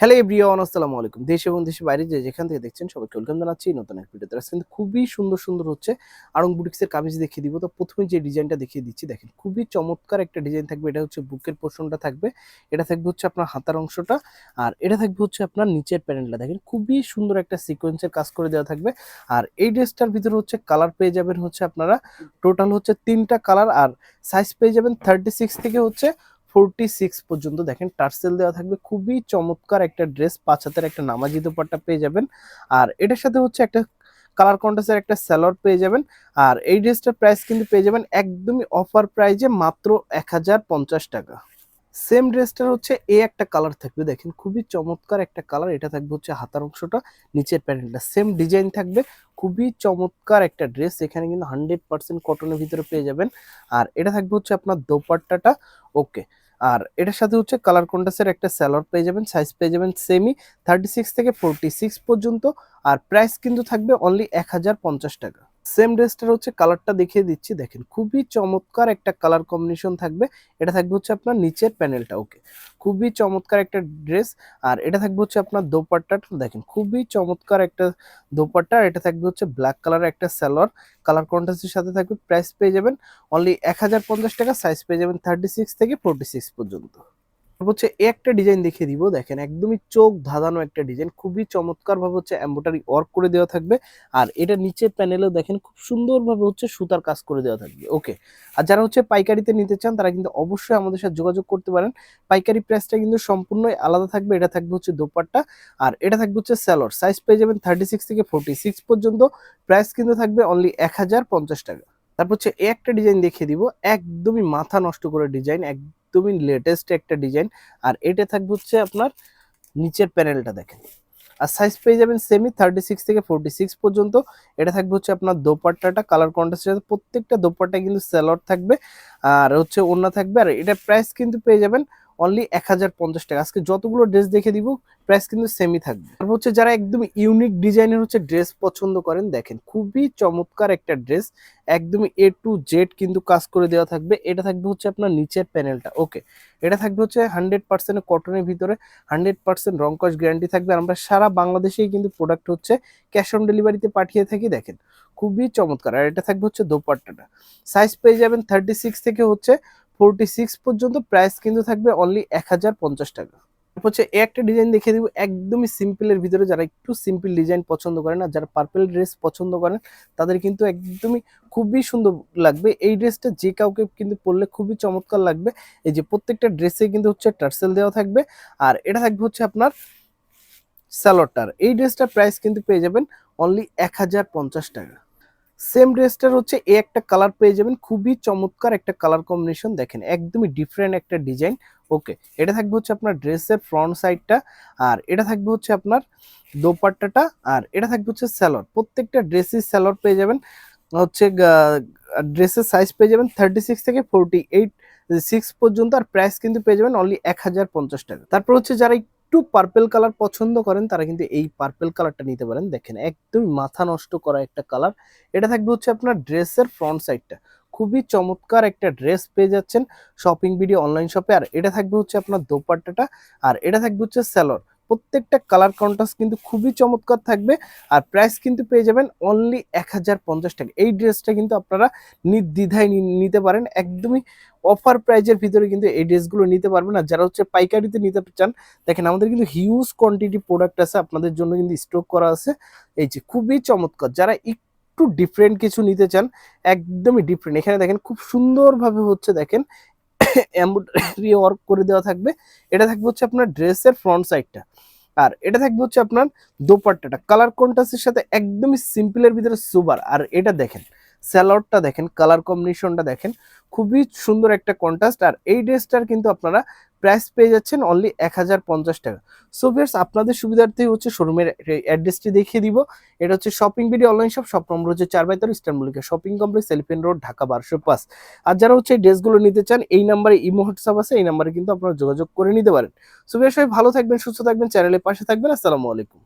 Hello everyone আসসালামু আলাইকুম। দেশ এবং দেশের বাইরে যে যেখান থেকে দেখছেন সবাইকে ওয়েলকাম জানাচ্ছি নতুন এক ভিডিওতে। আজকে কিন্তু খুবই সুন্দর সুন্দর হচ্ছে আরং বুটিক্সের কামিজ দেখিয়ে দিব। তো প্রথমে যে ডিজাইনটা দেখিয়ে দিচ্ছি, দেখেন খুবই চমৎকার একটা ডিজাইন থাকবে। এটা হচ্ছে বুকের পোর্শনটা থাকবে। এটা থাকবে হচ্ছে আপনার হাতার অংশটা আর এটা থাকবে হচ্ছে আপনার নিচের প্যানেলটা। দেখেন খুবই সুন্দর একটা সিকোয়েন্সের কাজ করে দেওয়া থাকবে। আর এই ড্রেসটার ভিতরে হচ্ছে কালার পেয়ে যাবেন হচ্ছে আপনারা টোটাল হচ্ছে তিনটা কালার আর সাইজ পেয়ে যাবেন থার্টি সিক্স থেকে হচ্ছে ফোরটি সিক্স পর্যন্ত দেখেন, টার্সেল দেওয়া থাকবে। খুবই চমৎকার একটা ড্রেস, পাঁচ হাতের একটা নামাজি দোপাট্টা পেয়ে যাবেন। আর এটার সাথে হচ্ছে একটা কালার কন্ট্রাস্টের একটা স্যালোয়ার পেয়ে যাবেন। আর এই ড্রেসটার প্রাইস কিন্তু পেয়ে যাবেন একদমই অফার প্রাইজে মাত্র এক হাজার পঞ্চাশ টাকা। সেম ড্রেসটার হচ্ছে এ একটা কালার থাকবে। দেখেন, খুবই চমৎকার একটা কালার এটা থাকবে হচ্ছে হাতার অংশটা, নিচের প্যানেলটা সেম ডিজাইন থাকবে। খুবই চমৎকার একটা ড্রেস। এখানে কিন্তু হান্ড্রেড পার্সেন্ট কটনের ভিতরে পেয়ে যাবেন। আর এটা থাকবে হচ্ছে আপনার দোপাট্টাটা। ওকে আর এটার সাথে হচ্ছে কালার কন্টাসের একটা স্যালোয়ার পেয়ে যাবেন সাইজ পেয়ে যাবেন সেমি থার্টি সিক্স থেকে ফোরটি সিক্স পর্যন্ত। আর প্রাইস কিন্তু থাকবে অনলি এক হাজার পঞ্চাশ টাকা। সেম ড্রেসটার হচ্ছে কালারটা দেখিয়ে দিচ্ছি, দেখেন খুবই চমৎকার একটা কালার কম্বিনেশন থাকবে। এটা থাকবে হচ্ছে আপনার নিচের প্যানেলটা ওকে খুবই চমৎকার একটা ড্রেস আর এটা থাকবে হচ্ছে আপনার দোপাট্টাটা দেখেন খুবই চমৎকার একটা দোপাট্টা, আর এটা থাকবে হচ্ছে ব্ল্যাক কালারের একটা স্যালোয়ার কালার কন্ট্রাস্টের সাথে থাকবে প্রাইস পেয়ে যাবেন অনলি এক হাজার পঞ্চাশ টাকা সাইজ পেয়ে যাবেন থার্টি থেকে ফোরটি পর্যন্ত। হচ্ছে একটা ডিজাইন দেখিয়ে দিব, দেখেন একদমই চোখ ধাঁধানো একটা ডিজাইন খুবই চমৎকার ভাবে হচ্ছে এম্বোটারি ওয়ার্ক করে দেওয়া থাকবে। আর এটা নিচের প্যানেলেও দেখেন খুব সুন্দরভাবে হচ্ছে সুতার কাজ করে দেওয়া থাকবে ওকে আর যারা হচ্ছে পাইকারিতে নিতে চান, তারা কিন্তু অবশ্যই আমাদের সাথে যোগাযোগ করতে পারেন। পাইকারি প্রাইসটা কিন্তু সম্পূর্ণই আলাদা থাকবে, এটা থাকবে হচ্ছে দোপাট্টা, আর এটা থাকবে হচ্ছে স্যালোর সাইজ পেয়ে যাবেন থার্টি সিক্স থেকে ফোরটি সিক্স পর্যন্ত প্রাইস কিন্তু থাকবে অনলি এক হাজার পঞ্চাশ টাকা। তারপর হচ্ছে একটা ডিজাইন দেখিয়ে দিব, একদমই মাথা নষ্ট করে ডিজাইন একদমই লেটেস্ট একটা ডিজাইন আর এটা থাকবে হচ্ছে আপনার নিচের প্যানেলটা দেখেন। আর সাইজ পেয়ে যাবেন সেমি থার্টি সিক্স থেকে ফোরটি সিক্স পর্যন্ত। এটা থাকবে হচ্ছে আপনার দোপাট্টাটা কালার কন্ট্রাস্টের প্রত্যেকটা দোপাট্টা কিন্তু স্যালট থাকবে। আর হচ্ছে ওড়না থাকবে। আর এটা প্রাইস কিন্তু পেয়ে যাবেন অনলি এক হাজার পঞ্চাশ টাকা। আজকে যতগুলো ড্রেস দেখে দিব প্রাইস কিন্তু সেমই থাকবে। তারপর হচ্ছে যারা একদম ইউনিক ডিজাইনের হচ্ছে ড্রেস পছন্দ করেন, দেখেন খুবই চমৎকার একটা ড্রেস একদম এ টু জেড কিন্তু কাজ করে দেওয়া থাকবে। এটা থাকবে হচ্ছে আপনার নিচের প্যানেলটা ওকে এটা থাকবে হচ্ছে হান্ড্রেড পার্সেন্ট কটনের ভিতরে হান্ড্রেড পার্সেন্ট রং কস গ্যারান্টি থাকবে। আমরা সারা বাংলাদেশেই কিন্তু প্রোডাক্ট হচ্ছে ক্যাশ অন ডেলিভারিতে পাঠিয়ে থাকি, দেখেন। খুবই চমৎকার। আর এটা থাকবে হচ্ছে দোপাট্টাটা। সাইজ পেয়ে যাবেন থার্টি সিক্স থেকে হচ্ছে ফোরটি সিক্স পর্যন্ত প্রাইস কিন্তু থাকবে অনলি এক হাজার পঞ্চাশ টাকা। হচ্ছে একটা ডিজাইন দেখিয়ে দিব, একদমই সিম্পলের ভিতরে যারা একটু সিম্পল ডিজাইন পছন্দ করেন আর যারা পার্পেল ড্রেস পছন্দ করেন, তাদের কিন্তু একদমই খুবই সুন্দর লাগবে। এই ড্রেসটা যে কাউকে কিন্তু পরলে খুবই চমৎকার লাগবে। এই যে প্রত্যেকটা ড্রেসে কিন্তু হচ্ছে টার্সেল দেওয়া থাকবে। আর এটা থাকবে হচ্ছে আপনার স্যালোটার এই ড্রেসটার প্রাইস কিন্তু পেয়ে যাবেন অনলি এক হাজার পঞ্চাশ টাকা। সেম ড্রেসটার হচ্ছে এ একটা কালার পেয়ে যাবেন। খুবই চমৎকার একটা কালার কম্বিনেশন দেখেন, একদমই ডিফারেন্ট একটা ডিজাইন ওকে এটা থাকবে হচ্ছে আপনার ড্রেসের ফ্রন্ট সাইডটা আর এটা থাকবে হচ্ছে আপনার দোপাট্টাটা, আর এটা থাকবে হচ্ছে স্যালোর প্রত্যেকটা ড্রেসের স্যালোর পেয়ে যাবেন। হচ্ছে ড্রেসের সাইজ পেয়ে যাবেন থার্টি সিক্স থেকে ফোরটি এইট সিক্স পর্যন্ত, আর প্রাইস কিন্তু পেয়ে যাবেন অনলি এক হাজার পঞ্চাশ টাকা। তারপর হচ্ছে যারা একটু পার্পেল কালার পছন্দ করেন, তারা কিন্তু এই পার্পেল কালারটা নিতে পারেন। দেখেন, একদম মাথা নষ্ট করা একটা কালার এটা থাকবে হচ্ছে আপনার ড্রেসের ফ্রন্ট সাইডটা খুবই চমৎকার একটা ড্রেস পেয়ে যাচ্ছেন শপিং ভিডিও অনলাইন শপে আর এটা থাকবে হচ্ছে আপনার দোপাট্টাটা। আর এটা থাকবে হচ্ছে স্যালোর প্রত্যেকটা কালার কন্ট্রাস্ট কিন্তু খুবই চমৎকার থাকবে। আর প্রাইস কিন্তু পেয়ে যাবেন অনলি এক হাজার পঞ্চাশ টাকা। এই ড্রেসটা কিন্তু আপনারা নির্দ্বিধায় নিতে পারেন। একদমই অফার প্রাইজের ভিতরে কিন্তু এই ড্রেসগুলো নিতে পারবেন। আর যারা হচ্ছে পাইকারিতে নিতে চান, দেখেন আমাদের কিন্তু হিউজ কোয়ান্টিটি প্রোডাক্ট আছে, আপনাদের জন্য কিন্তু স্টক করা আছে। এই যে খুবই চমৎকার। যারা একটু ডিফারেন্ট কিছু নিতে চান, একদমই ডিফারেন্ট এখানে দেখেন খুব সুন্দরভাবে হচ্ছে দেখেন এমব্রয়ডারি ওয়ার্ক করে দেওয়া থাকবে। এটা থাকবে হচ্ছে আপনার ড্রেসের ফ্রন্ট সাইডটা। আর এটা থাকবে হচ্ছে আপনার দোপাট্টাটা। কালার কন্ট্রাস্টের সাথে একদমই সিম্পলের ভিতরে সুবার আর এটা দেখেন স্যালোয়ারটা দেখেন কালার কম্বিনেশনটা দেখেন, খুবই সুন্দর একটা কন্ট্রাস্ট আর এই ড্রেসটার কিন্তু আপনারা প্রাইস পেয়ে যাচ্ছেন অনলি এক হাজার পঞ্চাশ টাকা। সো ভিয়ার্স আপনাদের সুবিধার্থে হচ্ছে শোরুমের অ্যাড্রেসটি দেখিয়ে দিব। এটা হচ্ছে shopping video online shop shop number হচ্ছে চার বাই তেরো ইস্টানবুলিকা shopping complex elephant road Dhaka বারোশো পাঁচ আর যারা হচ্ছে এই ড্রেসগুলো নিতে চান, এই নাম্বারে ইমো হোয়াটসঅ্যাপ আছে, এই নাম্বারে কিন্তু আপনারা যোগাযোগ করে নিতে পারেন। সো ভিয়ার্স সবাই ভালো থাকবেন, সুস্থ থাকবেন চ্যানেলের পাশে থাকবেন, আসসালামু আলাইকুম।